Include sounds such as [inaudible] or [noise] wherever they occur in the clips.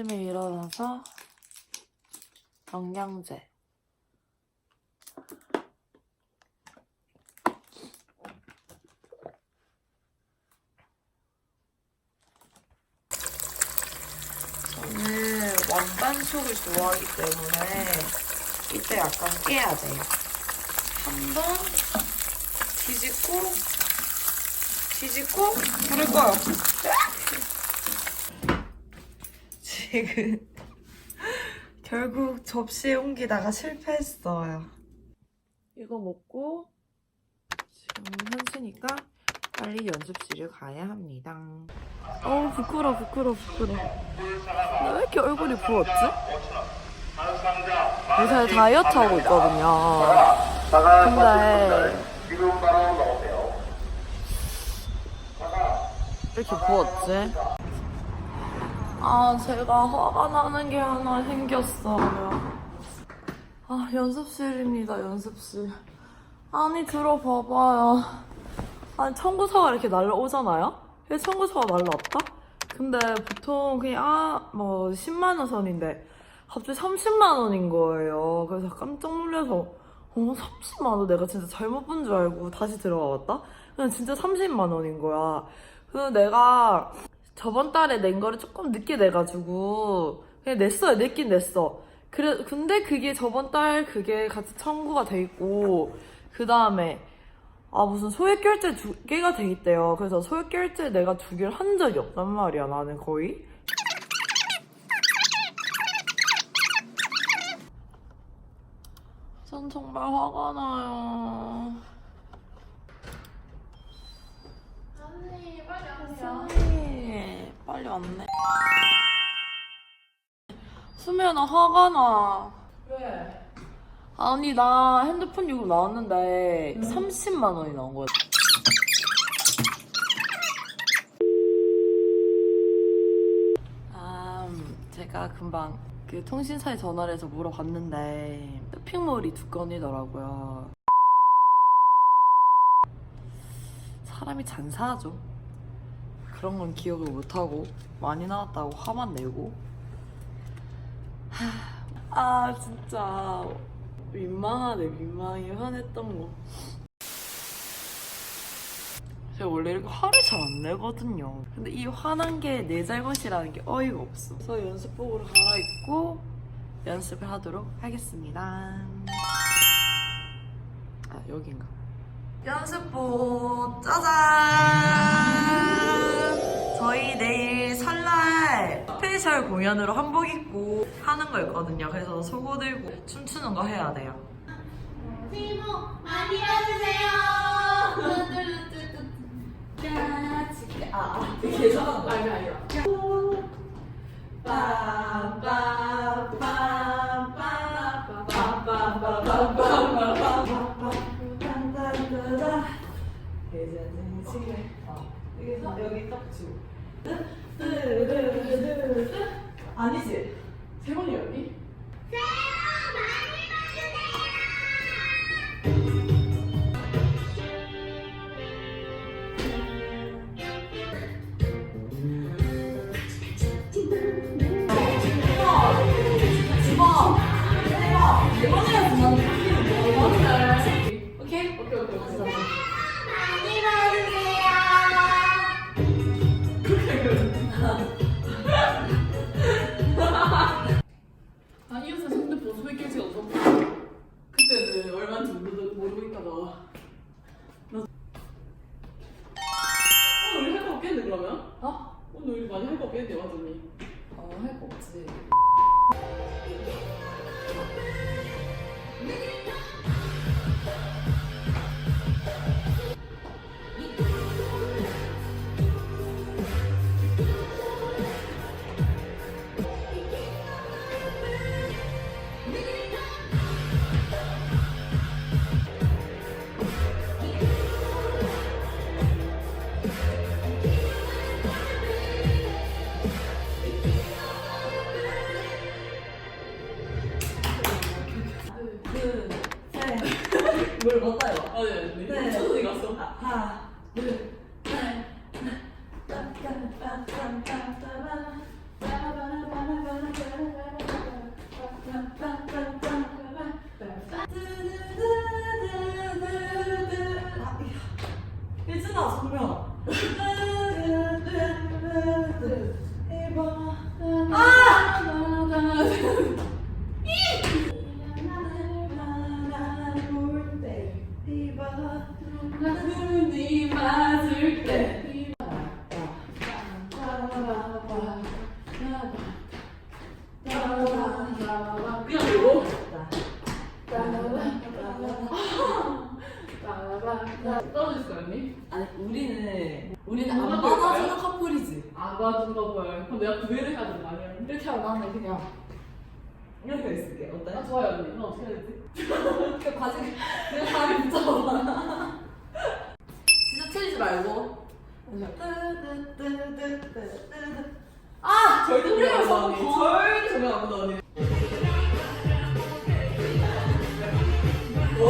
아침에 일어나서 영양제. 저는 왕반숙을 좋아하기 때문에 이때 약간 깨야 돼요. 한 번 뒤집고 뒤집고 불을 꺼요. 지금 [laughs] 결국 접시에 옮기다가 실패했어요. 이거 먹고 지금 한시니까 빨리 연습실을 가야 합니다. 어우 부끄러 부끄러 부끄러. 근데 왜 이렇게 얼굴이 부었지? 요새 다이어트 하고 있거든요. 근데 왜 이렇게 부었지? 아 제가 화가 나는 게 하나 생겼어요. 아 연습실입니다 연습실. 아니 들어봐봐요. 아니 청구서가 이렇게 날라오잖아요? 왜 청구서가 날라왔다? 근데 보통 그냥 아 뭐 10만 원 선인데 갑자기 30만 원인 거예요. 그래서 깜짝 놀라서 어 30만 원 내가 진짜 잘못 본 줄 알고 다시 들어가 봤다? 그냥 진짜 30만 원인 거야. 그래서 내가 저번 달에 낸 거를 조금 늦게 내가지고 그냥 냈어요. 냈긴 냈어. 그래 근데 그게 저번 달 그게 같이 청구가 돼 있고 그 다음에 아 무슨 소액 결제 두 개가 돼 있대요. 그래서 소액 결제 내가 두 개를 한 적이 없단 말이야. 나는 거의. 전 정말 화가 나요. 언니 빨리 왔어요. 빨리 왔네. 나 화가 나. 왜? 아니 나 핸드폰 요금 나왔는데 30만 원이 나온 거야. 아 음, 제가 금방 그 통신사에 전화를 해서 물어봤는데 쇼핑몰이 두 건이더라고요. 사람이 잔사하죠. 그런 건 기억을 못하고 많이 나왔다고 화만 내고. 하, 아 진짜. 민망하네 민망해 화냈던 거. 제가 원래 이렇게 화를 잘 안 내거든요. 근데 이 화난 게 내 잘못이라는 게 어이가 없어. 그래서 연습복으로 갈아입고 연습을 하도록 하겠습니다. 아 여긴가? 연습복 짜잔 공연으로 한복 입고 하는 거였거든요 그래서 속옷 들고 춤추는 거 해야 돼요 새해 복 많이 받으세요. 뚜뚜뚜뚜. 아 되게 잘한다 아니 아니야. 여기 딱 지고 아니지. 세 번이었니? 결제가 없었고 그때는 얼마인지 모르, 모르고 있다가 나 오늘 우리 할거 없겠네 그러면? 어? 오늘 많이 할 거 없겠네 완전 이거 떨어질 거 아니? 아니 우리는 우리는 안 받아주는 커플 봐준 거걸 그럼 내가 구애를 해야 되는 거 아니야? 이렇게 하면 나는 그냥 이렇게 있을게. 어때? 아 좋아요 언니 그럼 어떻게 해야 되지? [laughs] 그 바지 그냥 다리 붙여봐. 진짜 틀리지 말고. 아 절대 저거 언니. 더- 절대 조명 안 본다 언니. 이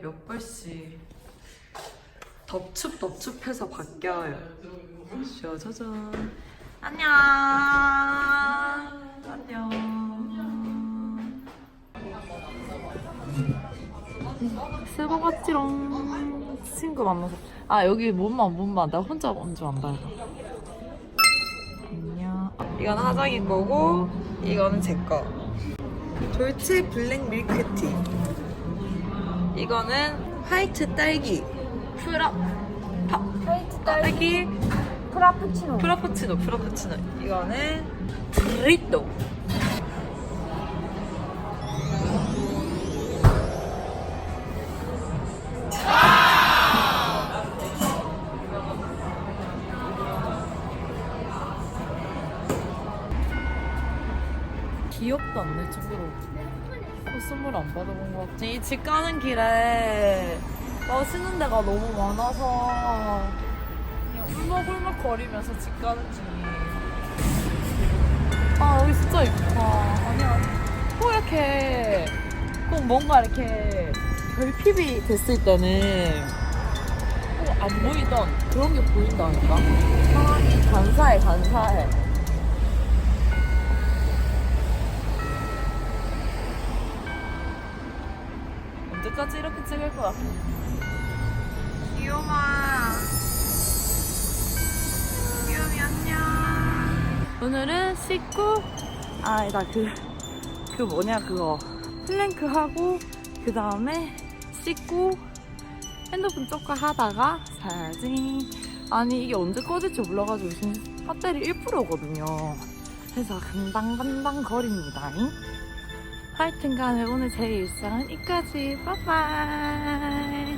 몇 번씩 덥춥 덥춥해서 바뀌어요. 짜자잔. 안녕. 안녕. 새거 같지롱. 친구 만나서. 아 여기 몸만 몸만 나 혼자 먼저 안 봐요. 안녕. 이건 하정이 거고 이거는 제 거. 돌체 블랙 밀크티. 이거는 화이트 딸기. 프라 파, 화이트 딸기 프라푸치노 프라푸치노 프라푸치노. 이거는 브리또. 귀엽도 않네 정도로 선물 안 받아본 것 같아. 이집 가는 길에 맛있는 데가 너무 많아서 그냥 울먹울먹 거리면서 집 가는 중이 아 여기 진짜 이쁘다. 아니야. 꼭 이렇게 꼭 뭔가 이렇게 결핍이 됐을 때는 꼭 안 보이던 그런 게 보인다니까? 사람이 간사해 간사해 언제까지 이렇게 찍을 거야? 귀여워. 귀여미 안녕. 오늘은 씻고 아니다 그그 뭐냐 그거 플랭크 하고 그 다음에 씻고 핸드폰 조금 하다가 자야지. 아니 이게 언제 꺼질지 몰라가지고 지금 배터리 1%거든요. 그래서 금방금방 거립니다. 하여튼 간에 오늘 제 일상은 이까지. 빠빠이.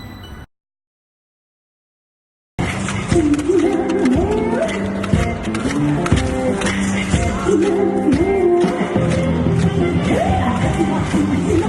[laughs]